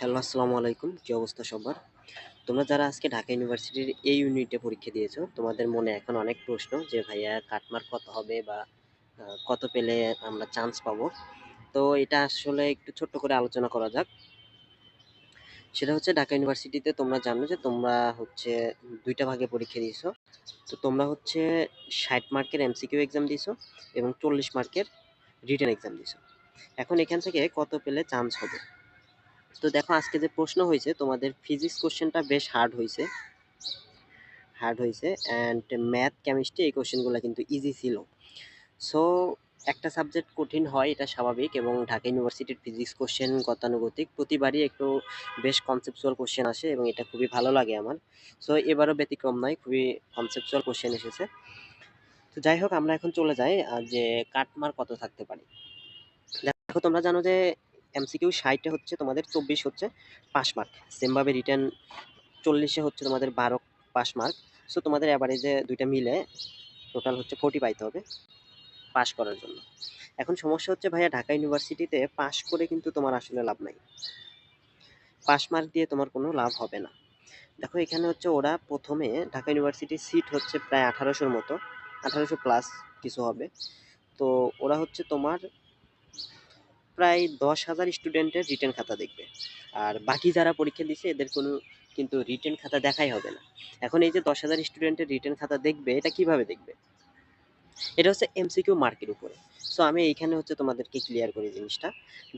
Hello, আসসালামু আলাইকুম। কী অবস্থা সবার? তোমরা যারা আজকে ঢাকা ইউনিভার্সিটির এই ইউনিটে পরীক্ষা দিয়েছ, তোমাদের মনে এখন অনেক প্রশ্ন যে, ভাইয়া কাটমার্ক কত হবে বা কত পেলে আমরা চান্স পাবো? তো এটা আসলে একটু ছোট্ট করে আলোচনা করা যাক। সেটা হচ্ছে ঢাকা ইউনিভার্সিটিতে তোমরা জানো যে, তোমরা হচ্ছে দুইটা ভাগে পরীক্ষা দিয়েছ। তো তোমরা হচ্ছে ষাট মার্কের এমসিকিউ এক্সাম দিয়েছ এবং চল্লিশ মার্কের রিটার্ন এক্সাম দিয়েছ। এখন এখান থেকে কত পেলে চান্স হবে? তো দেখো, আজকে যে প্রশ্ন হয়েছে, তোমাদের ফিজিক্স কোশ্চেনটা বেশ হার্ড হয়েছে। হার্ড হয়েছে অ্যান্ড ম্যাথ কেমিস্ট্রি এই কোশ্চেনগুলো কিন্তু ইজি ছিল। সো একটা সাবজেক্ট কঠিন হয়, এটা স্বাভাবিক এবং ঢাকা ইউনিভার্সিটির ফিজিক্স কোশ্চেন গতানুগতিক প্রতিবারই একটু বেশ কনসেপচুয়াল কোশ্চেন আসে এবং এটা খুবই ভালো লাগে আমার। সো এবারও ব্যতিক্রম নয়, খুবই কনসেপচুয়াল কোশ্চেন এসেছে। তো যাই হোক, আমরা এখন চলে যাই যে কাটমার কত থাকতে পারে। দেখো, তোমরা জানো যে এমসিকিউ ষাটে হচ্ছে তোমাদের চব্বিশ হচ্ছে পাস মার্ক সেমভাবে রিটার্ন চল্লিশে হচ্ছে তোমাদের বারো পাস মার্ক সো তোমাদের অ্যাভারেজে দুইটা মিলে টোটাল হচ্ছে ফোর্টি পাইতে হবে পাস করার জন্য। এখন সমস্যা হচ্ছে ভাইয়া, ঢাকা ইউনিভার্সিটিতে পাস করে কিন্তু তোমার আসলে লাভ নাই। পাস মার্ক দিয়ে তোমার কোনো লাভ হবে না। দেখো, এখানে হচ্ছে ওরা প্রথমে ঢাকা ইউনিভার্সিটির সিট হচ্ছে প্রায় আঠারোশোর মতো, আঠারোশো প্লাস কিছু হবে। তো ওরা হচ্ছে তোমার প্রায় দশ হাজার স্টুডেন্টের রিটেন খাতা দেখবে। আর বাকি যারা পরীক্ষা দিছে, এদের কোনো কিন্তু রিটার্ন খাতা দেখাই হবে না। এখন এই যে দশ হাজার স্টুডেন্টের রিটেন খাতা দেখবে, এটা কীভাবে দেখবে? এটা হচ্ছে এমসিকিউ মার্কের উপরে। সো আমি এইখানে হচ্ছে তোমাদেরকে ক্লিয়ার করি জিনিসটা,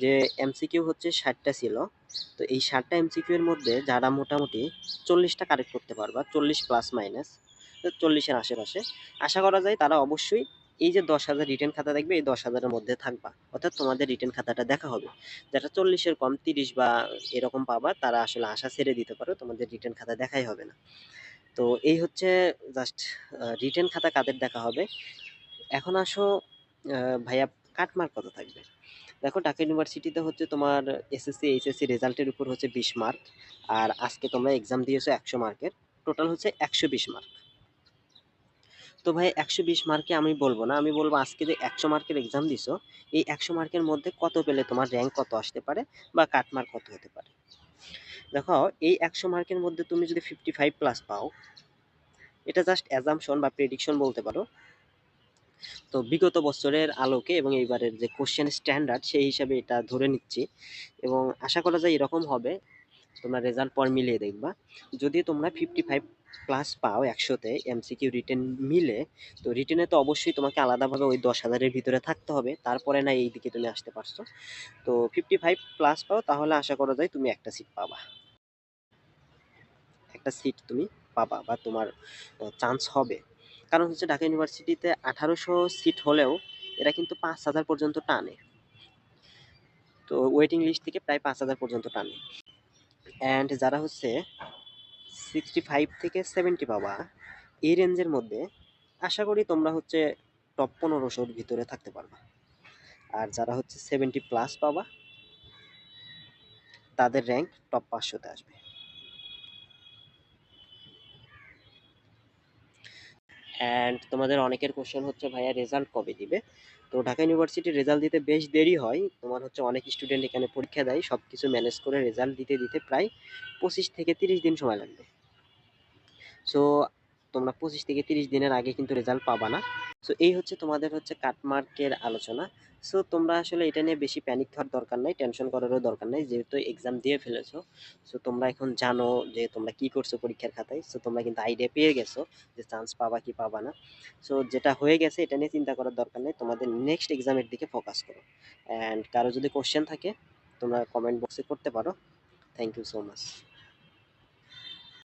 যে এমসিকিউ হচ্ছে ষাটটা ছিল। তো এই ষাটটা এমসিকিউ এর মধ্যে যারা মোটামুটি চল্লিশটা কারেক্ট করতে পারবা, চল্লিশ প্লাস মাইনাস চল্লিশের আশেপাশে, আশা করা যায় তারা অবশ্যই এই যে দশ হাজার রিটার্ন খাতা দেখবে, এই দশ হাজারের মধ্যে থাকবা। অর্থাৎ তোমাদের রিটার্ন খাতাটা দেখা হবে। যারা চল্লিশের কম, তিরিশ বা এরকম পাবা, তারা আসলে আশা ছেড়ে দিতে পারো, তোমাদের রিটার্ন খাতা দেখাই হবে না। তো এই হচ্ছে জাস্ট রিটার্ন খাতা কাদের দেখা হবে? এখন আসো ভাইয়া কাটমার্ক কত থাকবে? দেখো, ঢাকা ইউনিভার্সিটিতে হচ্ছে তোমার এসএসসি এইচএসসি রেজাল্টের উপর হচ্ছে বিশ মার্ক আর আজকে তোমরা এক্সাম দিয়েছ একশো মার্কের টোটাল হচ্ছে একশো বিশ মার্ক তো ভাই একশো বিশ মার্কে আমি বলব না। আমি বলব আজকে যে একশো মার্কের এক্সাম দিছো, এই একশো মার্কের মধ্যে কত পেলে তোমার র্যাঙ্ক কত আসতে পারে বা কাট মার্ক কত হতে পারে? দেখো, এই একশো মার্কের মধ্যে তুমি যদি ফিফটি ফাইভ প্লাস পাও, এটা জাস্ট অ্যাজামশন বা প্রেডিকশন বলতে পারো। তো বিগত বছরের আলোকে এবং এইবারের যে কোশ্চেন স্ট্যান্ডার্ড সেই হিসাবে এটা ধরে নিচ্ছি। এবং আশা করা যায় এরকম হবে, তোমরা রেজাল্ট পর মিলিয়ে দেখবা। যদি তোমরা ফিফটি ফাইভ প্লাস পাও একশোতে এমসিকিউ রিটেন মিলে, তো রিটেনে তো অবশ্যই তোমাকে আলাদাভাবে ওই দশ হাজারের ভিতরে থাকতে হবে, তারপরে না এই দিকে তুমি আসতে পারছ। তো ফিফটি ফাইভ প্লাস পাও, তাহলে আশা করা যায় তুমি একটা সিট পাবা। একটা সিট তুমি পাবা বা তোমার চান্স হবে। কারণ হচ্ছে ঢাকা ইউনিভার্সিটিতে আঠারোশো সিট হলেও এরা কিন্তু পাঁচ হাজার পর্যন্ত টানে। তো ওয়েটিং লিস্ট থেকে প্রায় পাঁচ হাজার পর্যন্ত টানে। অ্যান্ড যারা হচ্ছে সিক্সটি ফাইভ থেকে সেভেন্টি পাবা। এই রেঞ্জের মধ্যে আশা করি তোমরা হচ্ছে টপ পনেরোশোর ভিতরে থাকতে পারবা। আর যারা হচ্ছে সেভেন্টি প্লাস পাবা, তাদের র্যাঙ্ক টপ পাঁচশোতে আসবে। অ্যান্ড তোমাদের অনেকের কোশ্চেন হচ্ছে, ভাইয়া রেজাল্ট কবে দিবে? তো ঢাকা ইউনিভার্সিটির রেজাল্ট দিতে বেশ দেরি হয়। তোমার হচ্ছে অনেক স্টুডেন্ট এখানে পরীক্ষা দেয় সব কিছু ম্যানেজ করে রেজাল্ট দিতে দিতে প্রায় পঁচিশ থেকে তিরিশ দিন সময় লাগবে। সো তোমরা পঁচিশ থেকে তিরিশ দিনের আগে কিন্তু রেজাল্ট পাবা না। সো এই হচ্ছে তোমাদের হচ্ছে কাটমার্কের আলোচনা। সো তোমরা আসলে এটা নিয়ে বেশি প্যানিক হওয়ার দরকার নাই টেনশন করারও দরকার নাই, যেহেতু এক্সাম দিয়ে ফেলেছো। সো তোমরা এখন জানো যে তোমরা কি করছ পরীক্ষার খাতায়। সো তোমরা কিন্তু আইডিয়া পেয়ে গেছো যে চান্স পাবা কি পাবা না। সো যেটা হয়ে গেছে এটা নিয়ে চিন্তা করার দরকার নেই, তোমাদের নেক্সট এক্সামের দিকে ফোকাস করো। অ্যান্ড কারও যদি কোশ্চেন থাকে, তোমরা কমেন্ট বক্সে করতে পারো। Thank you so much